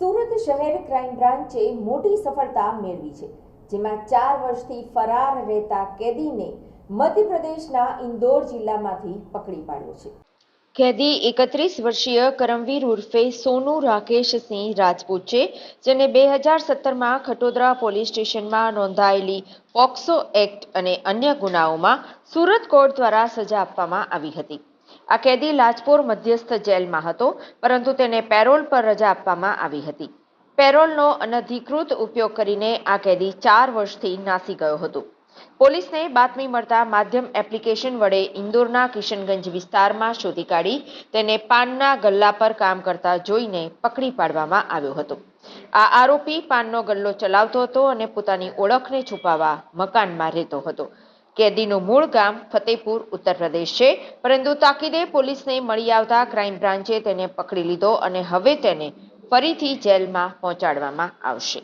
સુરત શહેર ક્રાઇમ બ્રાન્ચે મોટી સફળતા મેળવી છે, જેમાં ચાર વર્ષથી ફરાર રહેતા કેદીને મધ્યપ્રદેશના ઇન્દોર જિલ્લામાંથી પકડી પાડ્યો છે. કેદી એકત્રીસ વર્ષીય કરમવીર ઉર્ફે સોનુ રાકેશસિંહ રાજપૂત છે, જેને બે હજાર સત્તરમાં ખટોદરા પોલીસ સ્ટેશનમાં નોંધાયેલી પોક્સો એક્ટ અને અન્ય ગુનાઓમાં સુરત કોર્ટ દ્વારા સજા આપવામાં આવી હતી. આ કેદી લાજપોર મધ્યસ્થ જેલમાં હતો, પરંતુ તેને પેરોલ પર રજા આપવામાં આવી હતી. પેરોલનો અનધિકૃત ઉપયોગ કરીને આ કેદી ચાર વર્ષથી નાસી ગયો હતો. પોલીસને બાતમી મળતા માધ્યમ એપ્લિકેશન વડે ઇન્દોરના કિશનગંજ વિસ્તારમાં શોધી કાઢી તેને પાનના ગલ્લા પર કામ કરતા જોઈને પકડી પાડવામાં આવ્યો હતો. આ આરોપી પાનનો ગલ્લો ચલાવતો હતો અને પોતાની ઓળખને છુપાવવા મકાનમાં રહેતો હતો. કેદીનું મૂળ ગામ ફતેપુર ઉત્તર પ્રદેશ છે. પરંતુ તાકીદે પોલીસને મળી આવતા ક્રાઇમ બ્રાન્ચે તેને પકડી લીધો અને હવે તેને ફરીથી જેલમાં પહોંચાડવામાં આવશે.